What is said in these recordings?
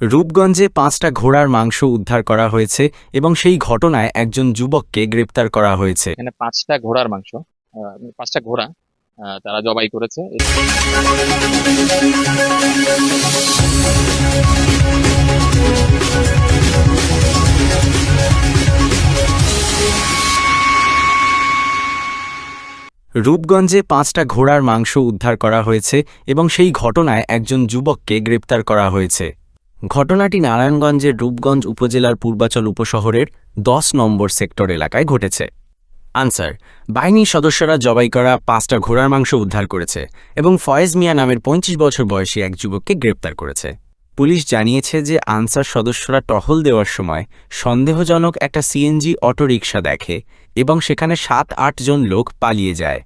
রূপগঞ্জে পাঁচটা ঘোড়ার মাংস উদ্ধার করা হয়েছে এবং সেই ঘটনায় একজন যুবককে গ্রেপ্তার করা হয়েছে। এখানে পাঁচটা ঘোড়ার মাংস পাঁচটা ঘোড়া তারা জবাই করেছে। রূপগঞ্জে পাঁচটা ঘোড়ার মাংস উদ্ধার করা হয়েছে এবং সেই ঘটনায় একজন যুবককে গ্রেপ্তার করা হয়েছে। ঘটনাটি নারায়ণগঞ্জের রূপগঞ্জ উপজেলার পূর্বাচল উপশহরের দশ নম্বর সেক্টর এলাকায় ঘটেছে। আনসার, বাহিনীর সদস্যরা জবাই করা পাঁচটা ঘোড়ার মাংস উদ্ধার করেছে এবং ফয়েজ মিয়া নামের পঁয়ত্রিশ বছর বয়সী এক যুবককে গ্রেপ্তার করেছে। পুলিশ জানিয়েছে যে আনসার সদস্যরা টহল দেওয়ার সময় সন্দেহজনক একটা সিএনজি অটোরিকশা দেখে এবং সেখানে সাত আট জন লোক পালিয়ে যায়।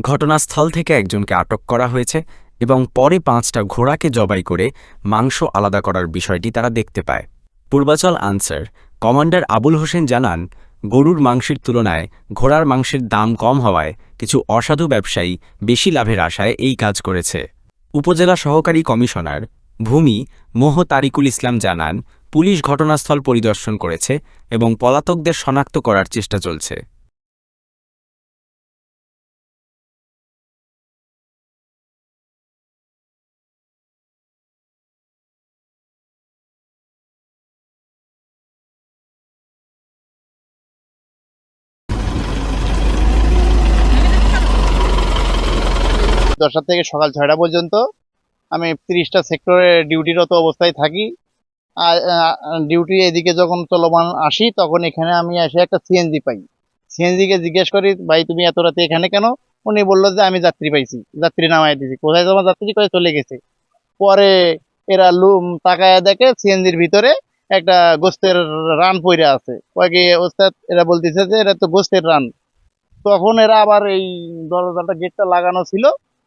ঘটনাস্থল থেকে একজনকে আটক করা হয়েছে এবং পরে পাঁচটা ঘোড়াকে জবাই করে মাংস আলাদা করার বিষয়টি তারা দেখতে পায়। পূর্বাচল আনসার কমান্ডার আবুল হোসেন জানান, গরুর মাংসের তুলনায় ঘোড়ার মাংসের দাম কম হওয়ায় কিছু অসাধু ব্যবসায়ী বেশি লাভের আশায় এই কাজ করেছে। উপজেলা সহকারী কমিশনার ভূমি মোহ তারিকুল ইসলাম জানান, পুলিশ ঘটনাস্থল পরিদর্শন করেছে এবং পলাতকদের শনাক্ত করার চেষ্টা চলছে। দশটা থেকে সকাল ছয়টা পর্যন্ত। আমি তিরিশটা সেক্টরে ডিউটিরত অবস্থায় থাকি। আর ডিউটি এদিকে যখন চলমান আসি, তখন এখানে আমি এসে একটা সিএনজি পাই। সিএনজিকে জিজ্ঞেস করি, ভাই, তুমি এত রাতে এখানে কেন? উনি বলল যে, আমি যাত্রী পাইছি। যাত্রী নামাই দিছি। কোথায় তোমার যাত্রী? করে চলে গেছে? পরে এরা লুম তাকায় দেখে সিএনজির ভিতরে একটা গোস্তের রান পইরা আছে। কয়েকে ওস্তাদ, এরা বলতেছে যে এটা তো গোস্তের রান। তখন এরা আবার এই দরজাটা গেটটা লাগানো ছিল।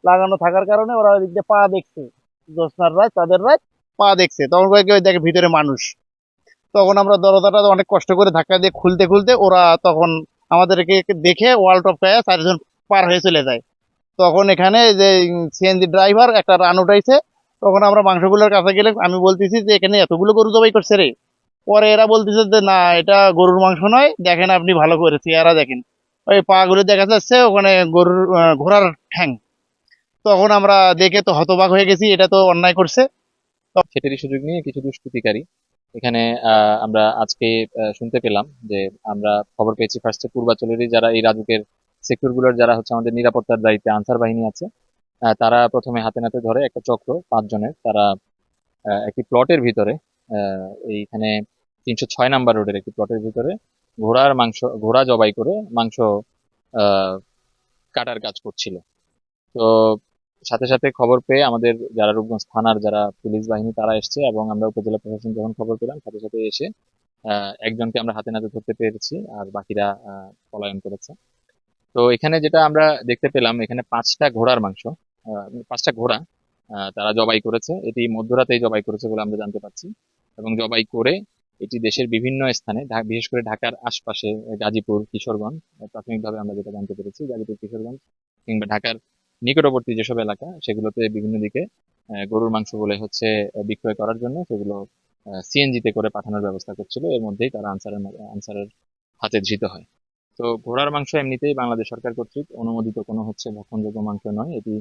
লাগানো থাকার কারণে ওরা ওই দিক পা দেখছে। জ্যোৎস্নার রাত, তাদের রাত পা দেখছে। তখন দেখে ভিতরে মানুষ। তখন আমরা দরজাটা অনেক কষ্ট করে ধাক্কা দিয়ে খুলতে খুলতে ওরা তখন আমাদেরকে দেখে ওয়াল টপকায় চারজন পার হয়ে চলে যায়। তখন এখানে যে সিএনজি ড্রাইভার একটা রান উঠাইছে। তখন আমরা মাংসগুলোর কাছে গেলে আমি বলতেছি যে, এখানে এতগুলো গরু জবাই করছে রে। পরে এরা বলতেছে যে, না, এটা গরুর মাংস নয়। দেখেন আপনি ভালো করে চেহারা দেখেন। ওই পা গুলো দেখা যাচ্ছে ওখানে গরুর ঘোড়ার ঠ্যাং। তখন আমরা দেখে তো হতবাক হয়ে গেছি, এটা তো অন্যায় করছে। সেটারই সুযোগ নিয়ে কিছু দুষ্কৃতিকারী এখানে আমরা আজকে শুনতে পেলাম যে আমরা খবর পেয়েছি ফার্স্টে পূর্বাচলেরই যারা এই রাজুকের সেক্টরগুলোর যারা হচ্ছে আমাদের নিরাপত্তার দায়িত্বে আনসার বাহিনী আছে তারা প্রথমে হাতে নাতে ধরে একটা চক্র, পাঁচজনের, তারা একটি প্লটের ভিতরে এইখানে তিনশো ছয় নাম্বার রোডের একটি প্লটের ভিতরে ঘোড়ার মাংস, ঘোড়া জবাই করে মাংস কাটার কাজ করছিল। তো সাথে সাথে খবর পেয়ে আমাদের যারা রূপগঞ্জ থানার যারা পুলিশ বাহিনী তারা এসছে এবং আমরা উপজেলা প্রশাসন যখন খবর পেলাম সাথে সাথে এসে একজনকে আমরা হাতে নাতে ধরতে পেরেছি আর বাকিরা পলায়ন করেছে। তো এখানে যেটা আমরা দেখতে পেলাম এখানে পাঁচটা ঘোড়ার মাংস আহ, পাঁচটা ঘোড়া তারা জবাই করেছে। এটি মধ্যরাতেই জবাই করেছে বলে আমরা জানতে পারছি এবং জবাই করে এটি দেশের বিভিন্ন স্থানে বিশেষ করে ঢাকার আশপাশে গাজীপুর কিশোরগঞ্জ প্রাথমিকভাবে আমরা যেটা জানতে পেরেছি গাজীপুর কিশোরগঞ্জ কিংবা ঢাকার নিকটবর্তী যেসব এলাকা, সেগুলোতে বিভিন্ন দিকে গরুর মাংস বলে হচ্ছে বিক্রয় করার জন্য সেগুলো সিএনজিতে করে পাঠানোর ব্যবস্থা করছিল। এর মধ্যেই তারা আনসারের আনসারের হাতে ধৃত হয়। তো ঘোড়ার মাংস এমনিতেই বাংলাদেশ সরকার কর্তৃক অনুমোদিত কোনো হচ্ছে ভক্ষণযোগ্য মাংস নয়। এটি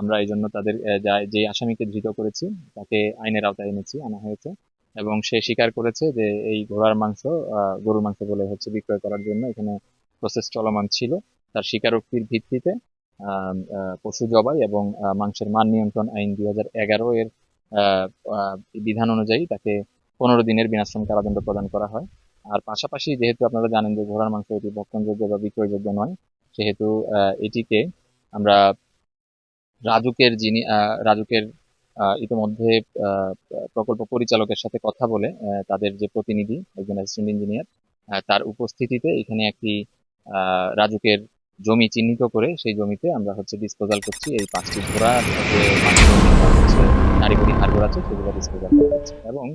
আমরা এই জন্য তাদের যা আসামিকে ধৃত করেছি, তাকে আইনের আওতায় এনেছি, আনা হয়েছে। এবং সে স্বীকার করেছে যে এই ঘোড়ার মাংস গরুর মাংস বলে হচ্ছে বিক্রয় করার জন্য এখানে প্রসেস চলমান ছিল। তার স্বীকারোক্তির ভিত্তিতে পশু জবাই এবং মাংসের মান নিয়ন্ত্রণ আইন দুই হাজার এগারো এর বিধান অনুযায়ী তাকে পনেরো দিনের বিনাশ্রম কারাদণ্ড প্রদান করা হয়। আর পাশাপাশি যেহেতু আপনারা জানেন যে ঘোড়ার মাংস এটি ভক্ষণযোগ্য বা বিক্রয়যোগ্য নয়, সেহেতু এটিকে আমরা রাজুকের যিনি রাজুকের ইতিমধ্যে প্রকল্প পরিচালকের সাথে কথা বলে তাদের যে প্রতিনিধি, একজন অ্যাসিস্ট্যান্ট ইঞ্জিনিয়ার তার উপস্থিতিতে এখানে একটি রাজুকের জমি চিহ্নিত করে সেই জমিতে আমরা হচ্ছে ডিসপোজাল করছি। এই পাঁচটি ঘোড়া যে নারী হাড় আছে সেগুলো ডিসপোজাল করা হচ্ছে। এবং